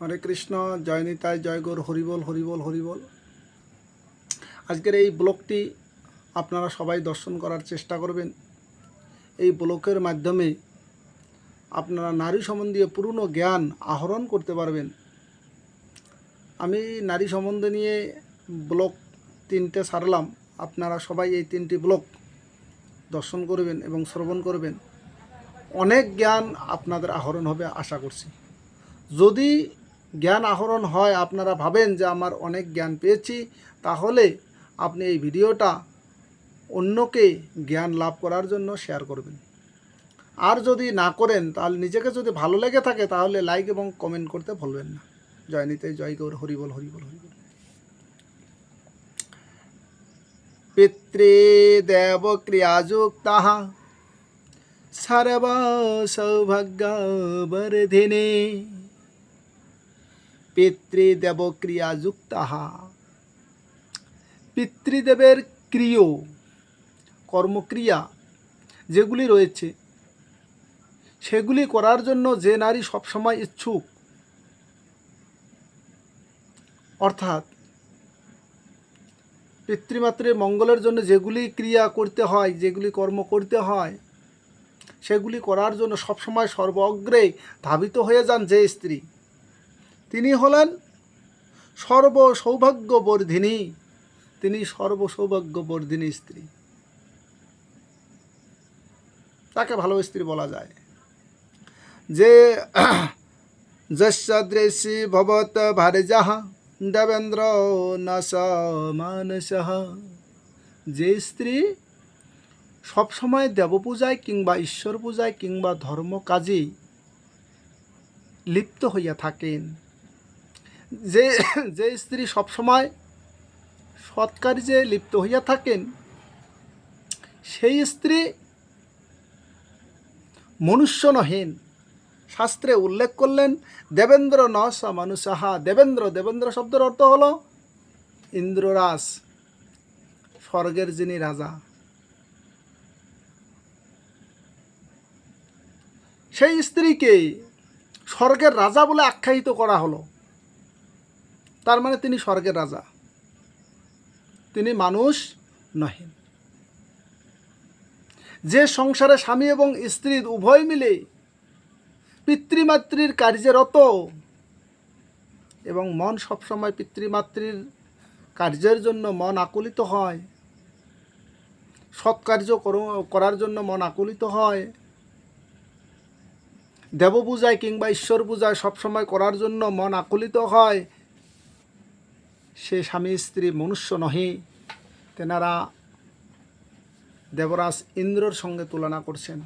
হরে কৃষ্ণ, জয় নিতাই, জয় গৌর হরিবল হরিবল হরিবল আজকের এই ব্লগটি আপনারা সবাই দর্শন করার চেষ্টা করবেন। এই ব্লকের মাধ্যমে আপনারা নারী সম্বন্ধীয় পুরনো জ্ঞান আহরণ করতে পারবেন। আমি নারী সম্বন্ধে নিয়ে ব্লক তিনটে সারলাম। আপনারা সবাই এই তিনটি ব্লক দর্শন করবেন এবং শ্রবণ করবেন। অনেক জ্ঞান আপনাদের আহরণ হবে, আশা করছি। যদি জ্ঞান আহরণ হয়, আপনারা ভাবেন যে আমার অনেক জ্ঞান পেয়েছি, তাহলে আপনি এই ভিডিওটা অন্যকে জ্ঞান লাভ করার জন্য শেয়ার করবেন। আর যদি না করেন, তাহলে নিজেকে যদি ভালো লেগে থাকে, তাহলে লাইক এবং কমেন্ট করতে ভুলবেন না। জয় নিতে জয় গৌর হরিবল হরিবল হরিবল পিতৃ দেব ক্রিয়াযুক্তা সর্ব সৌভাগ্য বর্ধিনে। পিতৃদেব ক্রিয়াযুক্ত পিতৃদেবের ক্রিয় কর্মক্রিয়া যেগুলি রয়েছে, সেগুলি করার জন্য যে নারী সবসময় ইচ্ছুক, অর্থাৎ পিতৃমাতৃর মঙ্গলের জন্য যেগুলি ক্রিয়া করতে হয়, যেগুলি কর্ম করতে হয়, সেগুলি করার জন্য সবসময় সর্বগ্রে ধাবিত হয়ে যান যে স্ত্রী। তিনি হলেন সর্ব সৌভাগ্যবর্ধিনী তিনি সর্ব সৌভাগ্যবর্ধিনী স্ত্রী। তাকে ভালো স্ত্রী বলা যায়। যে যশি ভবত ভারজাহ দেবেন্দ্র নস মানস। যে স্ত্রী সবসময় দেবপূজায় কিংবা ঈশ্বর পূজায় কিংবা ধর্ম কাজে লিপ্ত হইয়া থাকেন যে যে স্ত্রী সবসময় সৎকার্যে লিপ্ত হইয়া থাকেন, সেই স্ত্রী মনুষ্য নহেন শাস্ত্রে উল্লেখ করলেন, দেবেন্দ্র নস মানুষাহা। দেবেন্দ্র দেবেন্দ্র শব্দের অর্থ হল ইন্দ্ররাজ, স্বর্গের যিনি রাজা। সেই স্ত্রীকে স্বর্গের রাজা বলে আখ্যায়িত করা হলো। তার মানে তিনি স্বর্গের রাজা। তিনি মানুষ নহেন যে সংসারে স্বামী এবং স্ত্রী উভয় মিলে পিতৃমাতৃর কার্যরত এবং মন সবসময় পিতৃমাতৃর কার্যের জন্য মন আকুলিত হয়, সৎকার্য করার জন্য মন আকুলিত হয়, দেবপূজায় কিংবা ঈশ্বর পূজায় সবসময় করার জন্য মন আকুলিত হয় সে স্বামী স্ত্রী মনুষ্য নহে, তেনারা দেবরাজ ইন্দ্রর সঙ্গে তুলনা করছেন।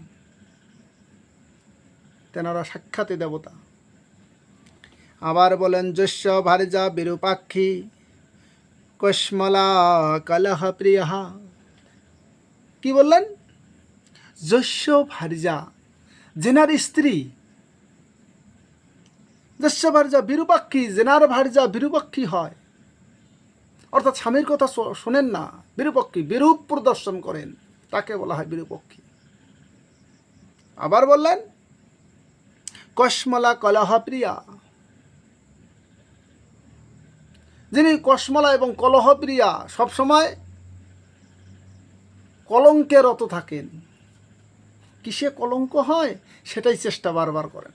তেনারা সাক্ষাতে দেবতা। আবার বলেন যস্য ভারজা বিরূপাক্ষী কশ্মলা কলহ প্রিয়া কি বললেন? যস্য ভারজা জেনার স্ত্রী। যস্য ভারজা বিরূপাক্ষী, জেনার ভারজা বিরূপাক্ষী হয়। অর্থাৎ স্বামীর কথা শোনেন না, বিরূপক্ষী, বিরূপ প্রদর্শন করেন। তাকে বলা হয় বিরূপক্ষী। আবার বললেন, কসমলা কলহপ্রিয়া যিনি কসমলা এবং কলহপ্রিয়া সবসময় কলঙ্কে রত থাকেন। কিসে কলঙ্ক হয়? সেটাই চেষ্টা বারবার করেন।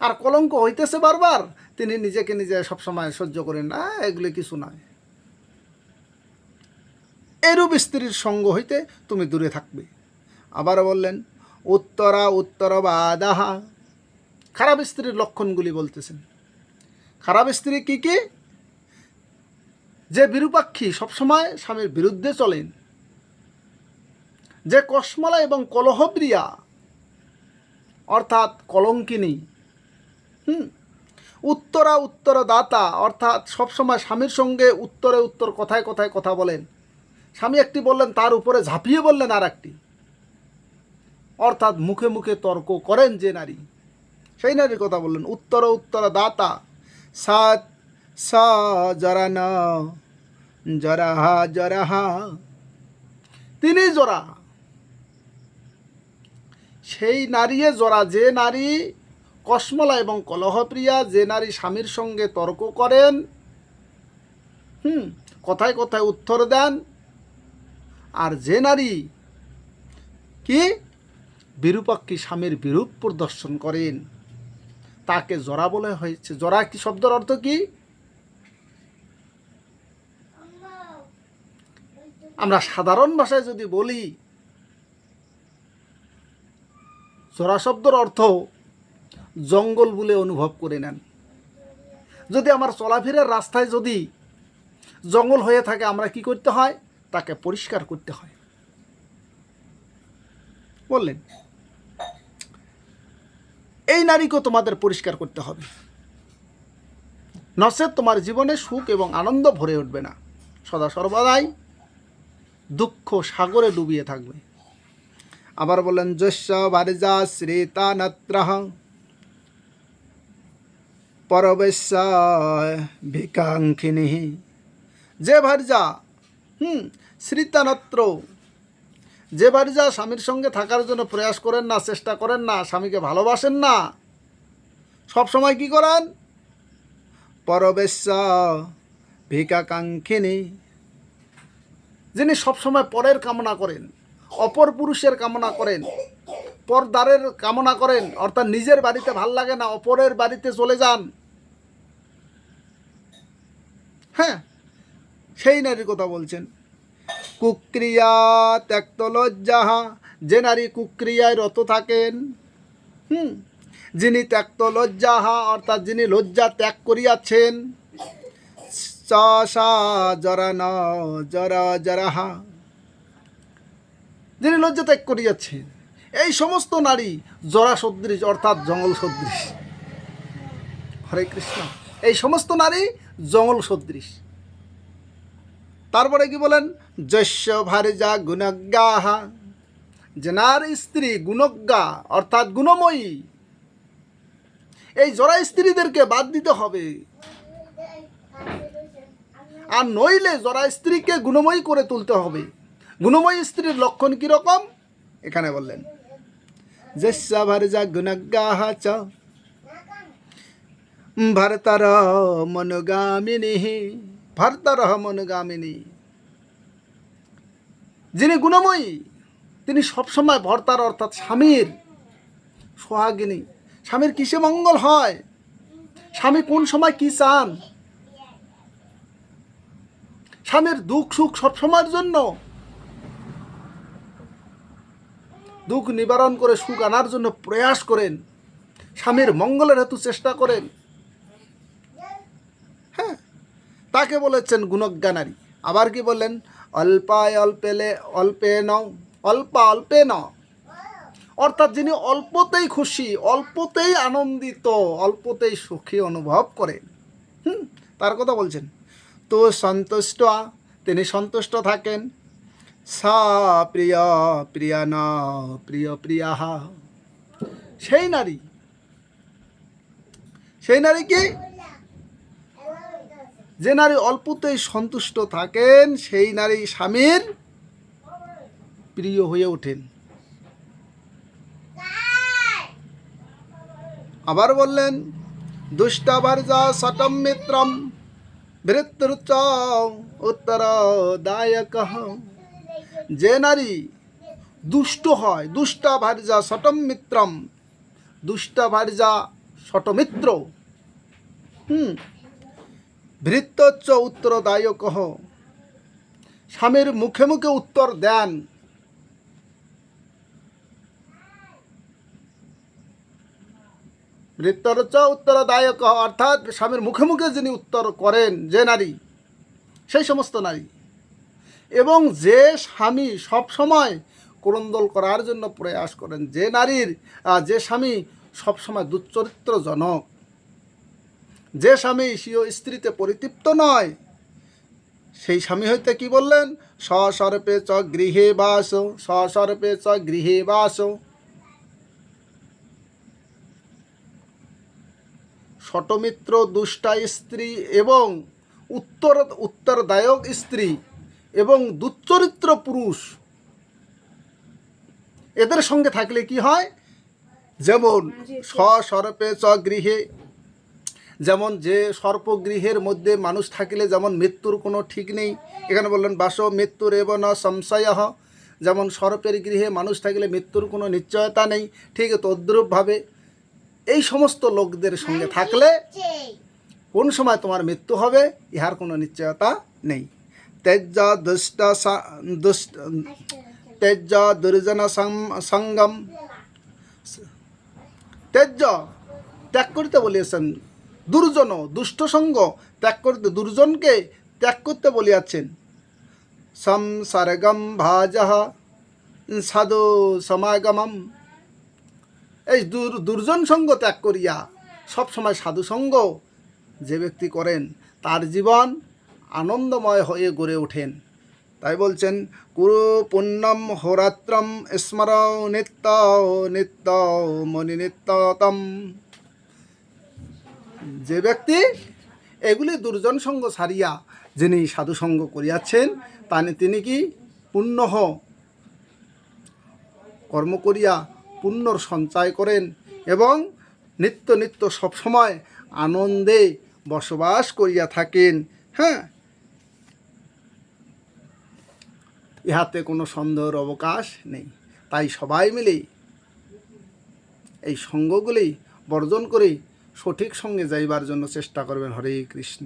আর কলঙ্ক হইতেছে বারবার, তিনি নিজেকে নিজে সবসময় সহ্য করেন না, এগুলি কিছু নয়। এরূপ স্ত্রীর সঙ্গ হইতে তুমি দূরে থাকবে। আবার বললেন, উত্তরা উত্তর বাদাহা খারাপ স্ত্রীর লক্ষণগুলি বলতেছেন। খারাপ স্ত্রী কি কি? যে বিরূপাক্ষী সবসময় স্বামীর বিরুদ্ধে চলেন। যে কসমলা এবং কলহপ্রিয়া, অর্থাৎ কলঙ্কিনী, হুম, উত্তরা উত্তর দাতা অর্থাৎ সবসময় স্বামীর সঙ্গে উত্তরে উত্তর কথায় কথায় কথা বলেন। স্বামী একটি বললেন, তার উপরে ঝাঁপিয়ে বললেন আর একটি অর্থাৎ মুখে মুখে তর্ক করেন যে নারী। সেই নারীর কথা বললেন, উত্তর উত্তর দাতা, সাত, স জরা ন জরাহা জরাহা তিনি জরা সেই নারীয়ে জরা যে নারী কসমলা এবং কলহপ্রিয়া, যে নারী স্বামীর সঙ্গে তর্ক করেন, হুম, কথায় কথায় উত্তর দেন আর যে নারী কি বিরূপাক্ষী স্বামীর বিরূপ প্রদর্শন করেন, তাকে জরা বলে হয়েছে। জরা কি শব্দের অর্থ কি? আমরা সাধারণ ভাষায় যদি বলি, জরা শব্দের অর্থ জঙ্গল বলে অনুভব করে নেন। যদি আমার চলাফেরার রাস্তায় যদি জঙ্গল হয়ে থাকে, আমরা কি করতে হয়? তাকে পরিষ্কার করতে হয়। বললেন, এই নারীকেও তোমাদের পরিষ্কার করতে হবে। নচেত তোমার জীবনে সুখ এবং আনন্দ ভরে উঠবে না। সদা সর্বদাই দুঃখ সাগরে ডুবিয়ে থাকবে। আবার বললেন যস্য ভারজা শ্রীতা নত্রহ পরবেশ ভিকাঙ্ক্ষিনী যে ভারজা হুম শ্রীতানত্র যে বাড়ি যা স্বামীর সঙ্গে থাকার জন্য প্রয়াস করেন না, চেষ্টা করেন না, স্বামীকে ভালোবাসেন না, সব সময় কি করেন? পরবেশ ভিকাকাঙ্ক্ষিনী যিনি সবসময় পরের কামনা করেন, অপর পুরুষের কামনা করেন, পরদারের কামনা করেন, অর্থাৎ নিজের বাড়িতে ভালো লাগে না, অপরের বাড়িতে চলে যান। হ্যাঁ সেই নারীর কথা বলছেন। কুক্রিয়া ত্যক্ত লজ্জাহা, যে নারী কুক্রিয়ায় রত থাকেন, হুম, যিনি ত্যক্ত লজ্জাহা, অর্থাৎ যিনি লজ্জা ত্যাগ করিয়াছেন, চা জরা ন জরা জরাহা, যিনি লজ্জা ত্যাগ করিয়াছেন, এই সমস্ত নারী জরা সদৃশ, অর্থাৎ জঙ্গল সদৃশ। হরে কৃষ্ণ, এই সমস্ত নারী জঙ্গল সদৃশ। তারপরে কি বলেন? যস্য ভারিজা গুণজ্ঞাহা জেনার স্ত্রী গুণজ্ঞা, অর্থাৎ গুণময়ী, এই জরা স্ত্রীদেরকে বাদ দিতে হবে। আর নইলে জরা স্ত্রীকে গুণময়ী করে তুলতে হবে। গুণময়ী স্ত্রীর লক্ষণ কীরকম এখানে বললেন। যস্যা ভারজা গুণজ্ঞাহ চ। ভরতর মনোগামিনী। ভরতর মনোগামিনী যিনি গুণময়ী, তিনি সবসময় ভর্তার অর্থাৎ স্বামীর সোহাগিনী। স্বামীর কিসে মঙ্গল হয়? স্বামী কোন সময় কি চান? স্বামীর দুঃখ সুখ সবসময়ের জন্য। দুঃখ নিবারণ করে সুখ আনার জন্য প্রয়াস করেন। স্বামীর মঙ্গলের হেতু চেষ্টা করেন। হ্যাঁ তাকে বলেছেন গুণজ্ঞা নারী। আবার কি বললেন? অল্পায় অল্পেলে অল্পে ন অল্পা অল্পে ন অর্থাৎ যিনি অল্পতেই খুশি, অল্পতেই আনন্দিত, অল্পতেই সুখী অনুভব করেন হুম, তার কথা বলছেন। তো সন্তুষ্ট, তিনি সন্তুষ্ট থাকেন। সা প্রিয় প্রিয়া ন, প্রিয় প্রিয়াহা। সেই নারী। সেই নারী কি? যে নারী অল্পতেই সন্তুষ্ট থাকেন, সেই নারী স্বামীর প্রিয় হয়ে ওঠেন। আবার বললেন দুষ্টাভার্যা সটম মিত্রম বৃত্তরুচ উত্তরদায়ক। যে নারী দুষ্ট হয় দুষ্টা দুষ্টাভার্যা সটম মিত্রম দুষ্টা দুষ্টাভার্যা সটমিত্র হুম ভৃত্যচ্চ উত্তরদায়ক। স্বামীর মুখে মুখে উত্তর দেন। ভৃত্যচ্চ উত্তরদায়ক, অর্থাৎ স্বামীর মুখে মুখে যিনি উত্তর করেন, যে নারী, সেই সমস্ত নারী। এবং যে স্বামী সব সময় ক্রন্দল করার জন্য প্রয়াস করেন, যে নারীর যে স্বামী সবসময় দুশ্চরিত্রজনক। যে স্বামী স্বীয় স্ত্রীতে পরিতৃপ্ত নয় সেই স্বামী হইতে কি বললেন? স্বস্বরূপে চ গৃহে বাস স্বস্বরূপে চ গৃহে বাস। শটমিত্র দুষ্টা স্ত্রী এবং উত্তর উত্তরদায়ক স্ত্রী এবং দুচ্চরিত্র পুরুষ এদের সঙ্গে থাকলে কি হয়? যেমন স্বসর্পে চ গৃহে যেমন যে সর্পগৃহের মধ্যে মানুষ থাকিলে যেমন মৃত্যুর কোনো ঠিক নেই এখানে বললেন বাস মৃত্যুর এব ন সংশয়। যেমন সর্পের গৃহে মানুষ থাকিলে মৃত্যুর কোনো নিশ্চয়তা নেই ঠিক তদ্রূপভাবে এই সমস্ত লোকদের সঙ্গে থাকলে কোন সময় তোমার মৃত্যু হবে ইহার কোনো নিশ্চয়তা নেই। তেজ্জা দুষ্ট দুষ্ট তেজ্জা দুর্জন সঙ্গম। তেজ্য ত্যাগ করিতে বলিয়াছেন দুর্জন দুষ্ট সঙ্গ ত্যাগ করতে দুর্জনকে ত্যাগ করতে বলিয়াছেন। সংসর্গম ভাজহ সাধু সমাগমম। এই দুর দুর্জন সঙ্গ ত্যাগ করিয়া সবসময় সাধু সঙ্গ যে ব্যক্তি করেন, তার জীবন আনন্দময় হয়ে গড়ে ওঠেন। তাই বলছেন, কুরু পুণ্যম হোরাত্রম স্মর নিত্য নিত্য মনি নিত্যতম যে ব্যক্তি এগুলি দুর্জন সঙ্গ সারিয়া যিনি সাধুসঙ্গ করিয়াছেন, তানে তিনি কি পুণ্যহ কর্ম করিয়া পুণ্যর সঞ্চয় করেন এবং নিত্য নিত্য সবসময় আনন্দে বসবাস করিয়া থাকেন। হ্যাঁ? ইহাতে কোনো সন্দেহের অবকাশ নেই। তাই সবাই মিলে এই সঙ্গগুলি বর্জন করে সঠিক সঙ্গে যাইবার জন্য চেষ্টা করবেন হরে কৃষ্ণ।